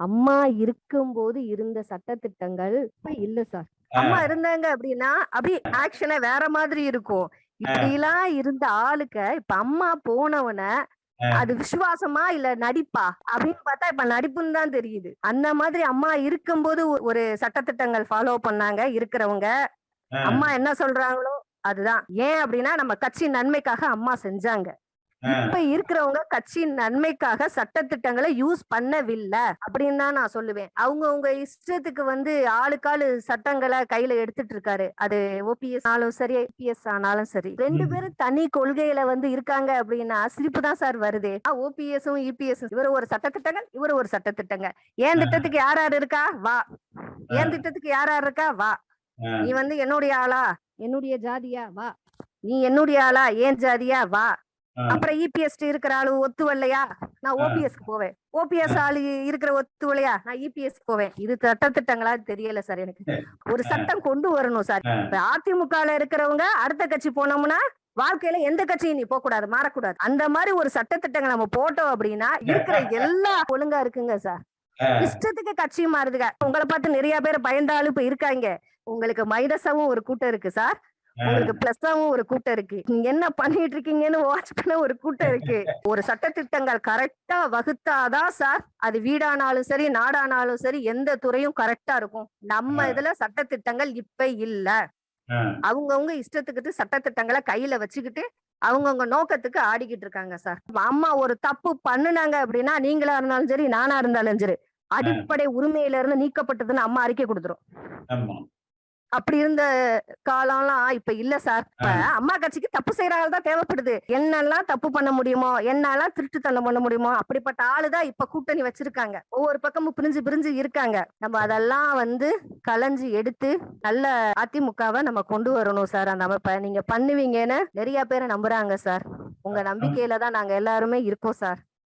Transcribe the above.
அம்மா இருக்கும்போது இருந்த சட்டதிட்டங்கள் இப்ப இல்ல சார். அம்மா இருந்தாங்க அப்படின்னா, அப்படி ஆக்ஷனே வேற மாதிரி இருக்கும். இப்படிலாம் இருந்த ஆளுக்க, இப்ப அம்மா போனவன, அது விசுவாசமா இல்ல நடிப்பா? அப்படின்னு பார்த்தா இப்ப நடிப்புன்னு தான் தெரியுது. அந்த மாதிரி அம்மா இருக்கும்போது ஒரு சட்டதிட்டங்கள் ஃபாலோ பண்ணாங்க இருக்கிறவங்க. அம்மா என்ன சொல்றாங்களோ அதுதான். ஏன் அப்படின்னா நம்ம கட்சி நன்மைக்காக அம்மா செஞ்சாங்க. இப்ப இருக்கிறவங்க கட்சி நன்மைக்காக சட்டதிட்டங்களை யூஸ் பண்ணவில்லை அப்படின்னு தான் நான் சொல்லுவேன். அவங்கவங்க இஷ்டத்துக்கு வந்து ஆளுக்காளு சட்டங்களை கையில எடுத்துட்டு இருக்காரு. அது ஓபிஎஸ் ஆனாலும் சரி, ஐபிஎஸ் ஆனாலும் சரி. ரெண்டு. பேரும் தனி கொள்கையில வந்து இருக்காங்க அப்படின்னா சிரிப்பு தான் சார் வருது. ஓபிஎஸும் இபிஎஸ் இவரு ஒரு சட்டத்திட்டங்கள், இவரு ஒரு சட்டத்திட்டங்கள். ஏன் திட்டத்துக்கு யார் யார் இருக்கா? வா. ஏன் திட்டத்துக்கு யார் யார் இருக்கா? வா. நீ வந்து என்னுடைய ஆளா? என்னுடைய ஜாதியா? வா. நீ என்னுடைய ஆளா? ஏன் ஜாதியா? வா. அப்புறம் இபிஎஸ் இருக்கிற ஆளு ஒத்து வரலையா நான். ஓபிஎஸ்க்கு போவேன். ஓபிஎஸ் ஆளு இருக்கிற ஒத்து வரலையா நான் இபிஎஸ் போவேன். இது சட்டத்திட்டங்களா தெரியல சார் எனக்கு. ஒரு சட்டம் கொண்டு வரணும் சார். அதிமுகல இருக்கிறவங்க அடுத்த கட்சி போனோம்னா வாழ்க்கையில எந்த கட்சியும் நீ போக கூடாது மாறக்கூடாது. அந்த மாதிரி ஒரு சட்டத்திட்டங்களை நம்ம போட்டோம் அப்படின்னா இருக்கிற எல்லா ஒழுங்கா இருக்குங்க சார். இஷ்டத்துக்கு கட்சி மாறுதுங்க. உங்களை பார்த்து நிறைய பேர் பயந்தாலும் இப்ப இருக்காங்க. உங்களுக்கு மைனஸாவும் ஒரு கூட்டம் இருக்கு சார். உங்களுக்கு பிளஸ்ஸாவும் ஒரு கூட்டம் இருக்கு. நீங்க என்ன பண்ணிட்டு இருக்கீங்கன்னு வாட்ச் பண்ண ஒரு கூட்டம் இருக்கு. ஒரு சட்டத்திட்டங்கள் கரெக்டா வகுத்தாதான் சார் அது வீடானாலும் சரி நாடானாலும் சரி எந்த துறையும் கரெக்டா இருக்கும். நம்ம இதுல சட்டத்திட்டங்கள் இப்ப இல்ல. அவங்கவங்க இஷ்டத்துக்கு சட்டத்திட்டங்களை கையில வச்சுக்கிட்டு அவங்கவங்க நோக்கத்துக்கு ஆடிக்கிட்டு இருக்காங்க சார் அம்மா ஒரு தப்பு பண்ணுனாங்க அப்படின்னா நீங்களா இருந்தாலும் சரி நானா இருந்தாலும் சரி அடிப்படை உரிமையில இருந்து நீக்கப்பட்டதுன்னு அம்மா அறிக்கை கொடுத்துரும். அப்படி இருந்த காலம்லாம் இப்ப இல்ல சார். இப்ப அம்மா கட்சிக்கு தப்பு செய்யறாங்க தான் தேவைப்படுது. என்னெல்லாம் தப்பு பண்ண முடியுமோ என்னெல்லாம் திருட்டுத்தனம் பண்ண முடியுமோ அப்படிப்பட்ட ஆளுதான் இப்ப கூட்டணி வச்சிருக்காங்க. ஒவ்வொரு பக்கமும் பிரிஞ்சு பிரிஞ்சு இருக்காங்க. நம்ம அதெல்லாம் வந்து களைஞ்சு எடுத்து நல்ல அதிமுகவை நம்ம கொண்டு வரணும் சார் அந்த அமைப்பை. நீங்க பண்ணுவீங்கன்னு நிறைய பேரை நம்புறாங்க சார். உங்க நம்பிக்கையில தான் நாங்க எல்லாருமே இருக்கோம் சார்.